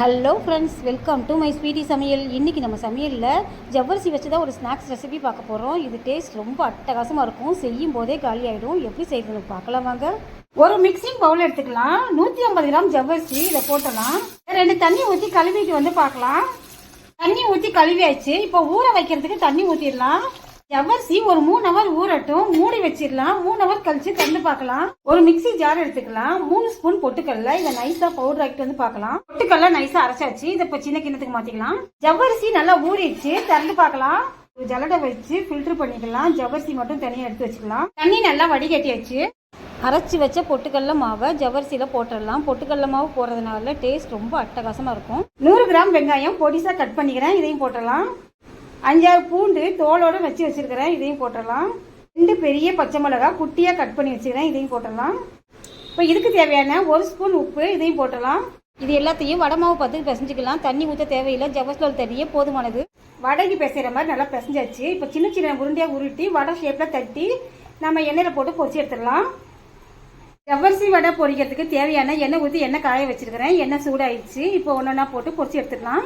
Hello friends welcome to my Sweetie சமையல். இன்றைக்கி நம்ம சமையலில் ஜவ்வரிசி வச்சு தான் ஒரு ஸ்நாக்ஸ் ரெசிபி பார்க்க போகிறோம் இது டேஸ்ட் ரொம்ப அட்டகாசமாக இருக்கும். செய்யும் போதே காலி ஆகிடும் எப்படி செய்யறது பார்க்கலாம் வாங்க. ஒரு மிக்சிங் பவுல் எடுத்துக்கலாம். நூற்றி ஐம்பது கிராம் ஜவ்வரிசி இதை போட்டலாம். ரெண்டு தண்ணி ஊற்றி கழுவிட்டு வந்து பார்க்கலாம். தண்ணி ஊற்றி கழுவியாச்சு. இப்போ ஊற வைக்கிறதுக்கு தண்ணி ஊற்றிடலாம் ஜவ்வரிசி ஒரு மூணு ஹவர் ஊறட்டும் மூடி வச்சிடலாம் மூணு ஹவர் கழிச்சு திறந்து பார்க்கலாம். ஒரு மிக்சி ஜார் எடுத்துக்கலாம் மூணு ஸ்பூன் பொட்டுக்கல்ல இதை நைஸா பவுடர் ஆக்கிட்டு வந்து பார்க்கலாம். பொட்டுக்கல்ல நைஸா அரைச்சாச்சு இதை இப்போ சின்ன கிண்ணத்துக்கு மாத்திக்கலாம். ஜவ்வரிசி நல்லா ஊறிடுச்சு திறந்து பார்க்கலாம். ஒரு ஜலடை வச்சு ஃபில்டர் பண்ணிக்கலாம் ஜவ்வரிசி மட்டும் தனியாக எடுத்து வச்சுக்கலாம். தண்ணி நல்லா வடிகட்டி வச்சு அரைச்சி வச்ச பொட்டுக்கடல மாவை ஜவரிசியில் போட்டுடலாம். பொட்டுக்கடல மாவு போடுறதுனால டேஸ்ட் ரொம்ப அட்டகாசமாக இருக்கும். நூறு கிராம் வெங்காயம் பொடிசாக கட் பண்ணிக்கிறேன் இதையும் போட்டுடலாம். அஞ்சாறு பூண்டு தோலோடு வச்சு வச்சிருக்கிறேன் இதையும் போட்டுடலாம். ரெண்டு பெரிய பச்சை மிளகா குட்டியாக கட் பண்ணி வச்சுக்கிறேன் இதையும் போட்டுடலாம். இப்போ இதுக்கு தேவையான ஒரு ஸ்பூன் உப்பு இதையும் போட்டுடலாம். இது எல்லாத்தையும் வடை மாவு பார்த்து பிசைஞ்சிக்கலாம். தண்ணி ஊற்ற தேவையில்லை ஜவஸ்லால் தண்ணியே போதுமானது. வடைக்கு பிசைகிற மாதிரி நல்லா பிசைஞ்சாச்சு. இப்போ சின்ன சின்ன உருண்டையாக உருட்டி வடை ஷேப்பில் தட்டி நம்ம எண்ணெயில் போட்டு பொரிச்சு எடுத்துடலாம். ஜவ்வரிசி வடை பொரிக்கிறதுக்கு தேவையான எண்ணெய் ஊற்றி எண்ணெய் காய வச்சுருக்கிறேன். எண்ணெய் சூடாயிடுச்சு. இப்போ ஒன்று ஒன்றா போட்டு பொரிச்சு எடுத்துடலாம்.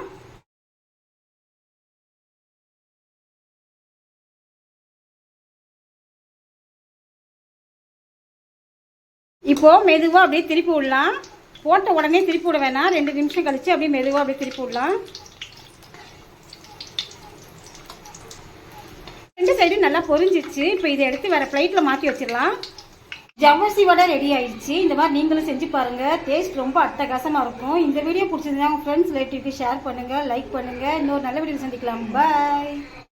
இப்போது மெதுவாக அப்படியே திருப்பி விடலாம். போட்ட உடனே திருப்பி விட வேணாம். ரெண்டு நிமிஷம் கழிச்சு அப்படியே மெதுவாக அப்படியே திருப்பி விடலாம். ரெண்டு சைடும் நல்லா பொரிஞ்சிச்சு இப்போ இதை எடுத்து வேறு பிளேட்டில் மாற்றி வச்சிடலாம். ஜவ்வரிசி வடை ரெடி ஆயிடுச்சு. இந்த மாதிரி நீங்களும் செஞ்சு பாருங்கள் டேஸ்ட் ரொம்ப அட்டகாசமாக இருக்கும். இந்த வீடியோ பிடிச்சிருந்தா உங்கள் ஃப்ரெண்ட்ஸ் ரிலேட்டிவ்க்கு ஷேர் பண்ணுங்கள் லைக் பண்ணுங்கள் இன்னொரு நல்ல வீடியோ சந்திக்கலாம். பாய்